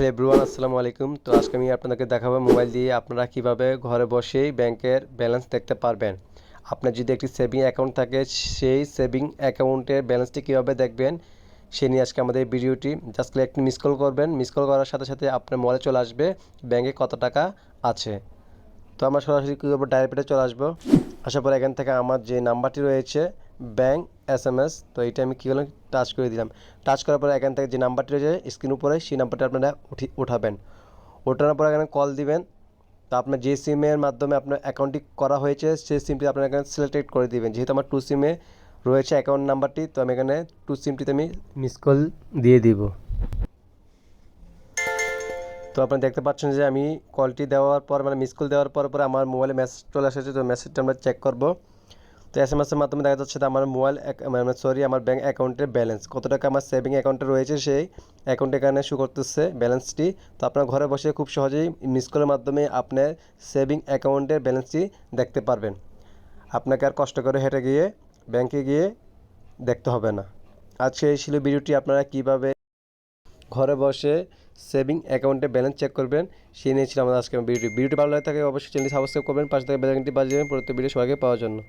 Hello everyone, আসসালামু আলাইকুম। তো আজকে আমি আপনাদেরকে দেখাবো মোবাইল দিয়ে আপনারা কীভাবে ঘরে বসেই ব্যাংকের ব্যালেন্স দেখতে পারবেন। আপনার যদি একটি সেভিং অ্যাকাউন্ট থাকে, সেই সেভিং অ্যাকাউন্টের ব্যালেন্সটি কীভাবে দেখবেন, সে নিয়ে আজকে আমাদের ভিডিওটি। জাস্ট একটি মিস কল করবেন। মিস কল করার সাথে সাথে আপনার মোবাইলে চলে আসবে, ব্যাংকে কত টাকা আছে। তো আমরা সরাসরি কী করব ডাইরেক্টে চলে আসব আসার পর এখান থেকে আমার যে নাম্বারটি রয়েছে ব্যাংক এস এম এস, তো এইটা আমি কী করলাম টাচ করে দিলাম। টাচ করার পরে এখান থেকে যে নাম্বারটি রয়েছে স্ক্রিন উপরে, সেই নাম্বারটা আপনারা উঠি, উঠাবেন। ওঠানোর পর এখানে কল দিবেন। তো আপনার যে সিমের মাধ্যমে আপনার অ্যাকাউন্টটি করা হয়েছে, সেই সিমটি আপনার এখানে সিলেক্টেড করে দিবেন। যেহেতু আমার টু সিমে রয়েছে অ্যাকাউন্ট নাম্বারটি, তো আমি এখানে টু সিমটিতে আমি মিস কল দিয়ে দিব। তো আপনারা দেখতে পাচ্ছেন যে আমি কলটি দেওয়ার পর মানে মিস কল দেওয়ার পর, পরে আমার মোবাইলে মেসেজ চলে এসেছে। তো মেসেজটা আমরা চেক করব। তো এস এম এসের মাধ্যমে দেখা যাচ্ছে আমার মোবাইল মানে সরি আমার ব্যাঙ্ক অ্যাকাউন্টের ব্যালেন্স কত টাকা আমার সেভিং অ্যাকাউন্টে রয়েছে সেই অ্যাকাউন্টে এখানে শু করতেছে ব্যালেন্সটি তো আপনার ঘরে বসে খুব সহজেই মিস কলের মাধ্যমে আপনার সেভিং অ্যাকাউন্টের ব্যালেন্সটি দেখতে পারবেন। আপনাকে আর কষ্ট করে হেঁটে গিয়ে ব্যাংকে গিয়ে দেখতে হবে না। আজকে এই ছিল ভিডিওটি, আপনারা কীভাবে ঘরে বসে সেভিং অ্যাকাউন্টে ব্যালেন্স চেক করবেন, সেই নিয়েছিলাম আমাদের আজকে ভিডিওটি। ভিডিওটি ভালো লাগে থাকে অবশ্যই চ্যানেলটি সাবস্ক্রাইব করবেন, পাশে থেকে বেলাইকনটি বাজিয়ে পরবর্তী ভিডিও সবাইকে পাওয়ার জন্য।